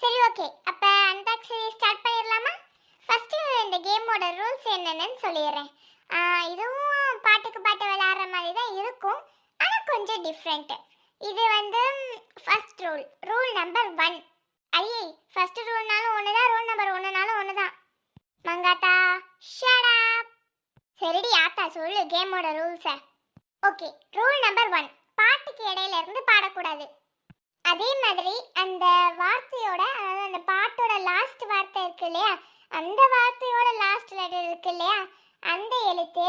சரி ஓகே அப்போ unboxing start பண்ணிடலாமா ஃபஸ்ட்டு இந்த கேமோட ரூல்ஸ் என்னென்னு சொல்லிடுறேன். இதுவும் பாட்டுக்கு பாட்டு விளாட்ற மாதிரி தான் இருக்கும். ஆனால் கொஞ்சம் டிஃப்ரெண்ட்டு இது வந்து first rule rule number one ஐயே ஃபஸ்ட்டு ரூல்னாலும் ஒன்று தான் ரூல் நம்பர் ஒன்றுனாலும் ஒன்று தான் மங்காத்தா ஷடா சரிடி ஆத்தா சொல்லு கேமோட ரூல்ஸை ஓகே ரூல் நம்பர் ஒன் பாட்டுக்கு இடையில இருந்து பாடக்கூடாது. அதே மாதிரி அந்த வார்த்தையோட அதாவது அந்த பாட்டோட லாஸ்ட் வார்த்தை இருக்கு இல்லையா? அந்த வார்த்தையோட லாஸ்ட் லெட்டர் இருக்கு இல்லையா? அந்த எழுத்து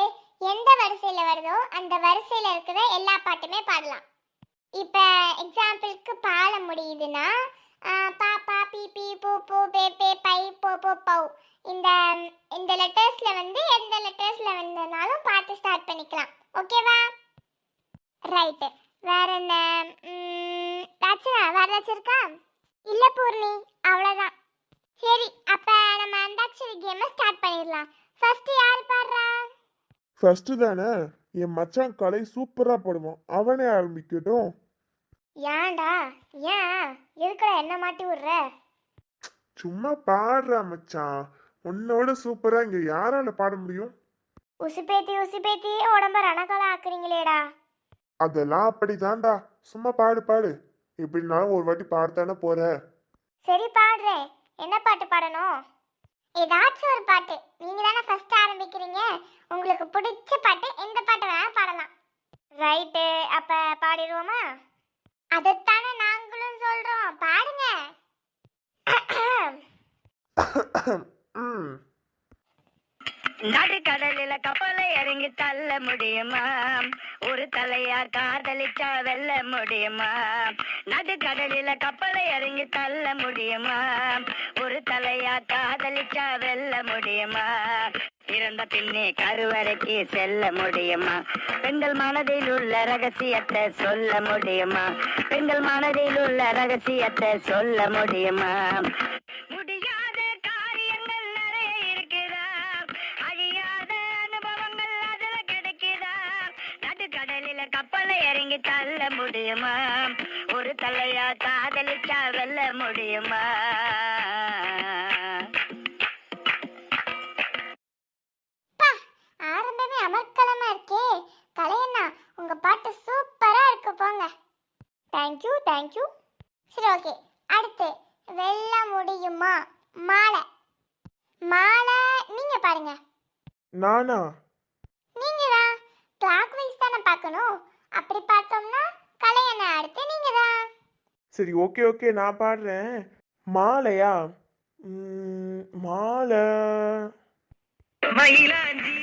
எந்த வரிசையில் வருதோ அந்த வரிசையில் இருக்கிற எல்லா பாட்டுமே பாடலாம். இப்போ எக்ஸாம்பிளுக்கு பாட முடியுதுன்னா பாப்பா பா பா பி பி பூ பூ பே பே பை போ போ பௌ. இந்த இந்த லெட்டர்ஸில் வந்து எந்த லெட்டர்ஸில் வந்தனாலும் பாட்டு ஸ்டார்ட் பண்ணிக்கலாம். ஓகேவா ரைட்டு வேற என்ன? ரச்சனா வேற ஏதாச்சும் இருக்கா இல்ல பூர்ணி அவ்வளவுதான். சரி அப்ப நம்ம அந்தாக்ஷரி கேமை ஸ்டார்ட் பண்ணிடலாம். ஃபர்ஸ்ட் யார் பாடுறா? ஃபர்ஸ்ட் தானே? என் மச்சான் கலை சூப்பரா போடுவான். அவனே ஆரம்பிக்கட்டும். ஏன்டா? ஏன்? எதுக்குடா என்ன மாட்டி விடுற? சும்மா பாடுறா மச்சான். உன்னோட சூப்பரா இங்க யாரால பாட முடியும்? உசுப்பேத்தி உசுப்பேத்தி உடம்ப ரணக்கலை ஆக்குறீங்களேடா. அதெல்லாம் அப்படிதான்டா. சும்மா பாடு பாடு. எப்படினாலும் ஒரு வாட்டி பாடத்தானே போற? சரி பாடுறேன் என்ன பாட்டு பாடணும்? ஏதாச்சும் ஒரு பாட்டு. நீங்க தானே ஃபர்ஸ்ட் ஆரம்பிக்கிறீங்க. உங்களுக்கு பிடிச்ச பாட்டு எந்த பாட்டு வேணா பாடலாம். ரைட்டு. அப்ப பாடிடுவோமா? அதைத்தானே நாங்களும் சொல்றோம். பாடுங்க. ம். நடுக்கடலில கப்பலை இறங்கி தள்ள முடியுமா? ஒரு தலையார் காதலிச்சா வெல்ல முடியுமா? நடுக்கடலில கப்பலை இறங்கி தள்ள முடியுமா? ஒரு தலையார் காதலிச்சா வெல்ல முடியுமா? இறந்த பின்னே கருவறைக்கு செல்ல முடியுமா? பெண்கள் மனதில் உள்ள ரகசியத்தை சொல்ல முடியுமா? பெண்கள் மனதில் உள்ள ரகசியத்தை சொல்ல முடியுமா? முடியுமா? ஒரு தலையா காதலிச்சா வெல்ல முடியுமா? அப்பா, ஆரம்பமே அமர்க்கலமா இருக்கே. கலையண்ணா உங்க பாட்டு சூப்பரா இருக்கு போங்க. தேங்க்யூ தேங்க்யூ சரி ஓகே அடுத்து வெல்ல முடியுமா? மாலை. மாலை நீங்க பாருங்க. நானா? நீங்க தான் கிளாக் வைஸ் தானே பார்க்கணும். அப்படி பார்த்தோம்னா அடுத்து நீங்க தான். சரி ஓகே ஓகே நான் பாடுறேன். மாலையா? ம், மாலை. மயிலாஞ்சி மயிலாஞ்சி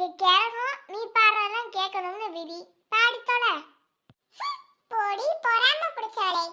அங்க கிழங்கும் நீ பாடுறதெல்லாம் கேட்கணும்னு விதி. பாடி போடி பொறாம பிடிச்சவளே.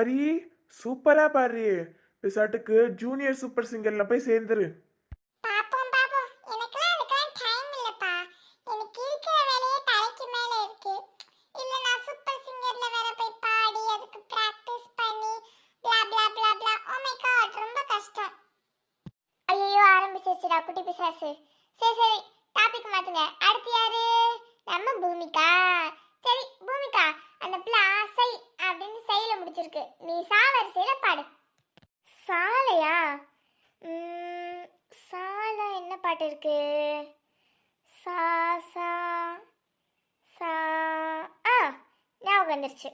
பூமாரி சூப்பரா பாரு. பிசாட்டுக்கு ஜூனியர் சூப்பர் சிங்கர்ல போய் சேர்ந்துரு பாப்போம் பாப்போம் எனக்கெல்லாம் அதுக்கெல்லாம் டைம் இல்லப்பா எனக்கு இருக்கிற வேலையே தலைக்கு மேல இருக்கு இல்ல நான் சூப்பர் சிங்கர்ல வேற போய் பாடி அதுக்கு பிராக்டிஸ் பண்ணி blah blah blah blah oh my god ரொம்ப கஷ்டம் ஐயோ ஆரம்பிச்சிருச்சுடா குட்டி பிசாசு சரி சரி டாபிக் மாத்துங்க அடுத்து யாரு நம்ம பூமிகா சரி பூமிகா அந்த பிள்ளை ஆசை அப்படின்னு செயல முடிச்சிருக்கு நீ சாவரிசையில பாடு சாலையா ம், சால என்ன பாட்டு இருக்கு. சா சா சா. ஆ ஞாபகம் வந்துருச்சு.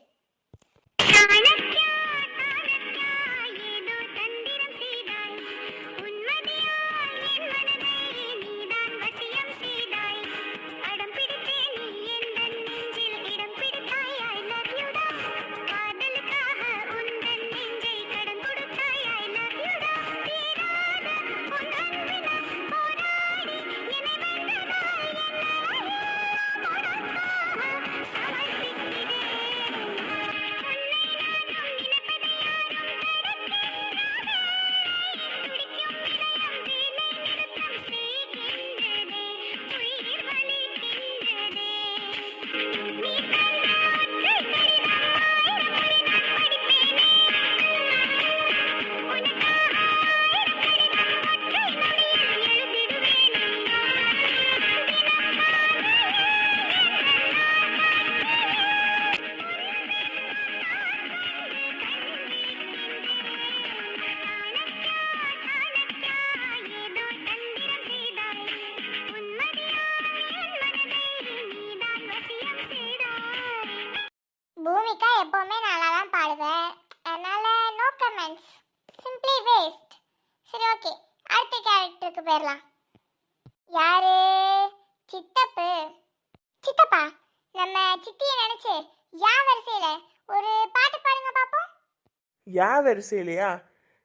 யா வரிசையிலையா?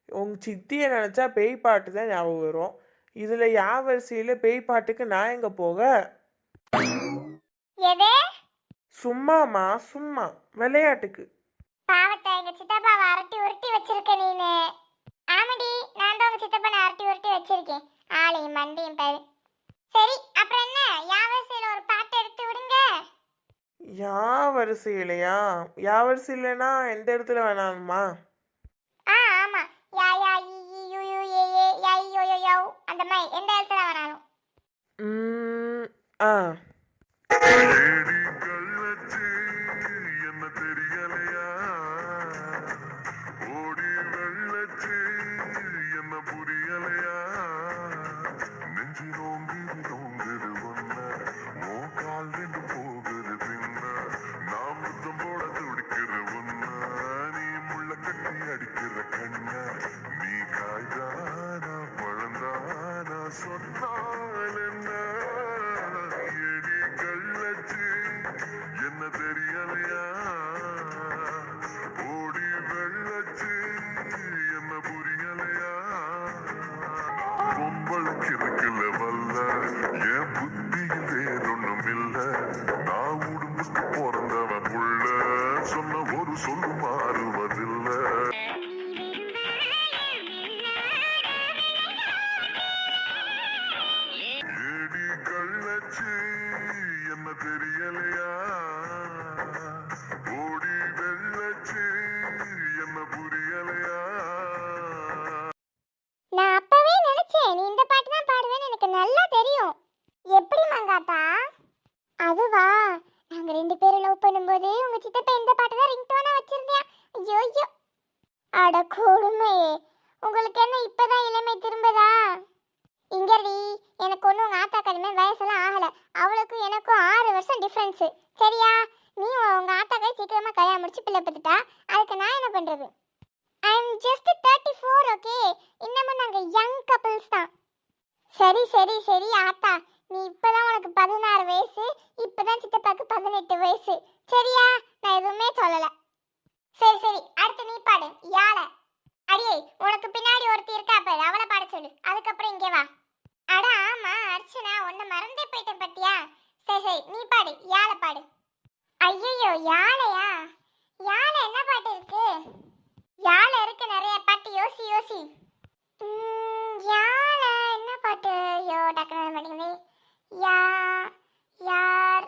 உங்க சித்தியை நினச்சா பேய் பாட்டு தான் ஞாபகம் வரும். இதில் யா வரிசையில் பேய் பாட்டுக்கு நான் எங்கே போக? எது? சும்மாம்மா சும்மா. விளையாட்டுக்கு. பாவத்தை எங்க சித்தப்பாவை அரட்டி உருட்டி வச்சிருக்க நீனு. ஆமாடி நான் தான் உங்க சித்தப்பனை அரட்டி உருட்டி வச்சிருக்கேன். ஆளையும் மண்டையும் பாரு சரி அப்புறம் என்ன? யாவரிசையில ஒரு பாட்டு எடுத்து விடுங்க. யா வரிசையிலையா? யா வரிசையிலனா எந்த இடத்துல வேணாமா அந்த மாதிரி எந்த இடத்துல வேணாலும் ஆ. Hallelujah. சரி சரி சரி ஆத்தா. நீ இப்பதான் உனக்கு பதினாறு வயசு இப்பதான் சித்தப்பாக்கு பதினெட்டு வயசு. சரியா? நான் எதுவுமே சொல்லல. சரி சரி அடுத்து நீ பாடு. யாழ அடியே உனக்கு பின்னாடி ஒருத்தி இருக்கா பாரு அவளை பாட சொல்லு. அதுக்கப்புறம் இங்கே வா. அட ஆமா அர்ச்சனா உன்னை மறந்தே போயிட்டேன் பத்தியா? சரி சரி நீ பாடு. யாழ பாடு? ஐயோ யாழையா யாழ என்ன பாட்டு இருக்கு? யாழ இருக்கு நிறைய. பாட்டு யோசி யோசி. ம், யாழ என்ன பாட்டு? ஐயோ டக்குனு வர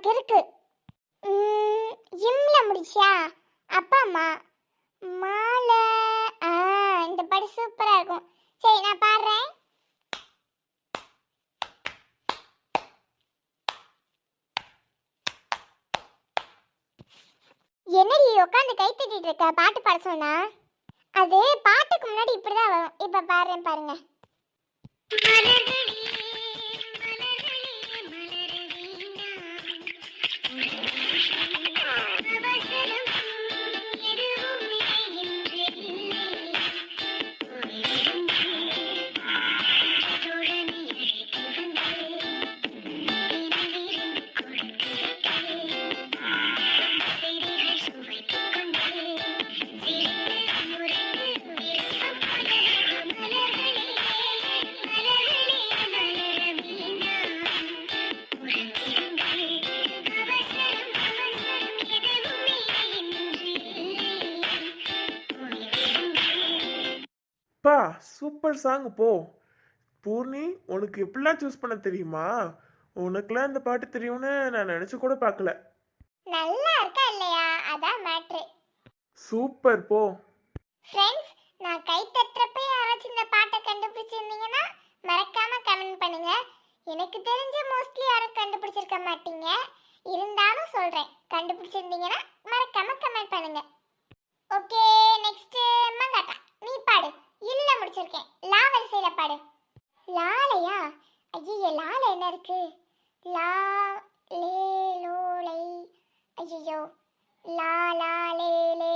உனக்கு இருக்கு. இம்ல முடிச்சியா? அப்பா அம்மா. மாலை. ஆ இந்த படி சூப்பரா இருக்கும். சரி நான் பாடுறேன். என்ன நீ உட்காந்து கை தட்டிட்டு இருக்க? பாட்டு பாட சொன்னா? அது பாட்டுக்கு முன்னாடி இப்படிதான் வரும். இப்ப பாடுறேன் பாருங்க. சூப்பர் சாங் போ. பூர்ணி உனக்கு எப்படிலாம் சூஸ் பண்ண தெரியுமா? உனக்குலாம் இந்த பாட்டு தெரியும்னு நான் நினச்சி கூட பார்க்கல. நல்லா இருக்கா இல்லையா? அதான் மேட்ரு சூப்பர் போ. ஃப்ரெண்ட்ஸ் நான் கை தட்டுறப்ப யாராச்சும் இந்த பாட்டை கண்டுபிடிச்சிருந்தீங்கன்னா மறக்காம கமெண்ட் பண்ணுங்க. எனக்கு தெரிஞ்ச மோஸ்ட்லி யாரும் கண்டுபிடிச்சிருக்க மாட்டீங்க. இருந்தாலும் சொல்றேன். கண்டுபிடிச்சிருந்தீங்கன்னா மறக்காம கமெண்ட் பண்ணுங்க. ஓகே நெக்ஸ்ட் மங்காட்டா நீ பாடு. வச்சிருக்கேன் லா வரிசையில பாடு. லாலையா? ஐயோ லால என்ன இருக்கு? லா லே லோலை ஐயோ லா லா லே லே.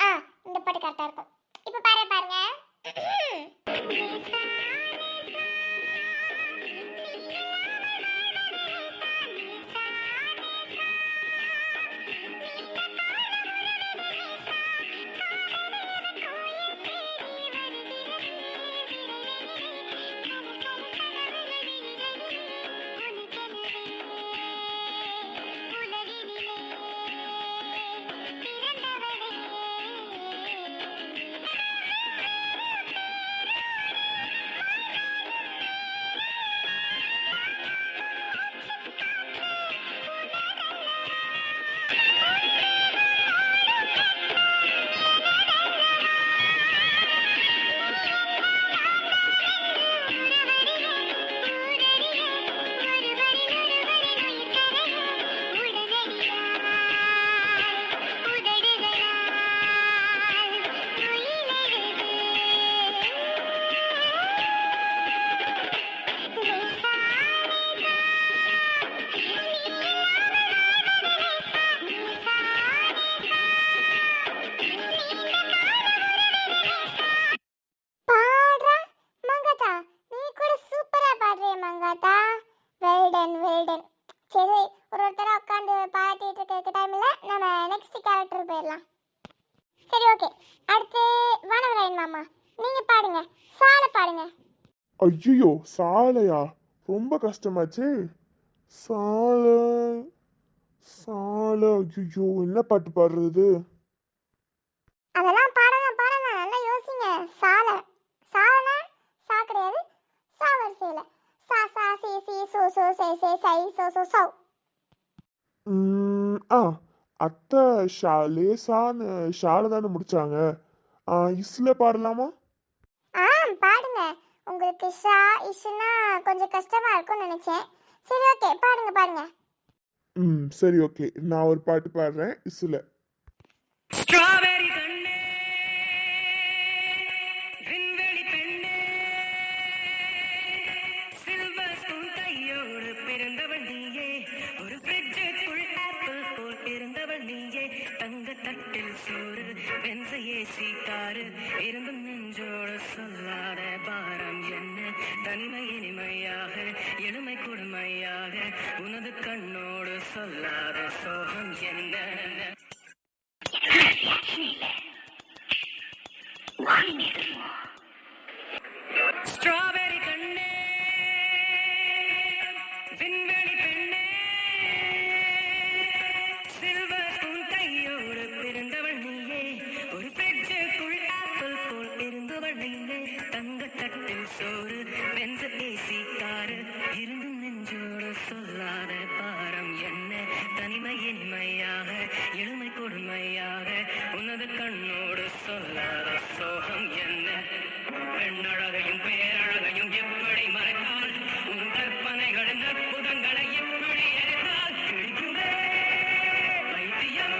ஆ இந்த பாட்டு கரெக்டா இருக்கும். இப்போ பாரு பாருங்க. அடுத்து வனவராயன் மாமா. நீங்க பாடுங்க. சாலை பாடுங்க. ஐயோ சாலையா? ரொம்ப கஷ்டமாச்சு. சாலை சாலை. ஐயோ என்ன பாட்டு பாடுறது? அதெல்லாம் பாடலாம் பாடலாம். நல்லா யோசிங்க. சால. சாலனா சா கிடையாது. சா வரிசையில. சா சா சி சி சு சு சை சை சை சோ சோ சௌ. ஆ. அத்தை ஷா லேசான்னு ஷால தானே முடிச்சாங்க. ஆ இஸ்ல பாடலாமா? ஆ பாடுங்க. உங்களுக்கு ஷா இஷுனா கொஞ்சம் கஷ்டமா இருக்கும்னு நினைச்சேன். சரி ஓகே. பாடுங்க பாடுங்க. ம் சரி ஓகே. நான் ஒரு பாட்டு பாடுறேன் இஸ்ல. ஸ்ட்ராபெரி தனிமை இனிமையாக எளிமை கொடுமையாக உனது கண்ணோடு சொல்லாத சோகம் என்ன? ஸ்ட்ராபெரி எளிமை கொடுமையாக உனது கண்ணோடு சொல்லாத சோகம் என்ன? பெண்ணழகையும் பேரழகையும் எப்படி மறைத்தால் உன் கற்பனைகளின் அற்புதங்களை எப்படி வைத்தியம்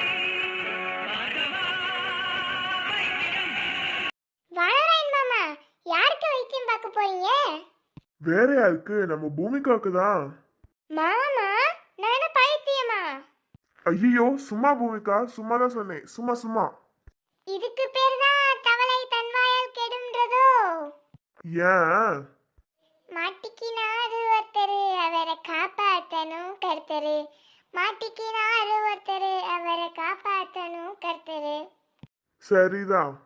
மாமா யாருக்கு வைத்தியம் பார்க்க போறீங்க? வேற யாருக்கு? நம்ம பூமிகாவுக்கு தான் மாமா ஐயோ சும்மா பூமிகா சும்மா தான் சொன்னேன். சும்மா சும்மா. இதுக்கு பேர் தான் தவளை தன்வாயால் கெடும்ன்றதோ? ஏன்? மாட்டிக்கினாரு ஒருத்தரு அவரை காப்பாத்தணும் கர்த்தரு. மாட்டிக்கினாரு ஒருத்தரு அவரை காப்பாத்தணும் கர்த்தரு. சரிதான்.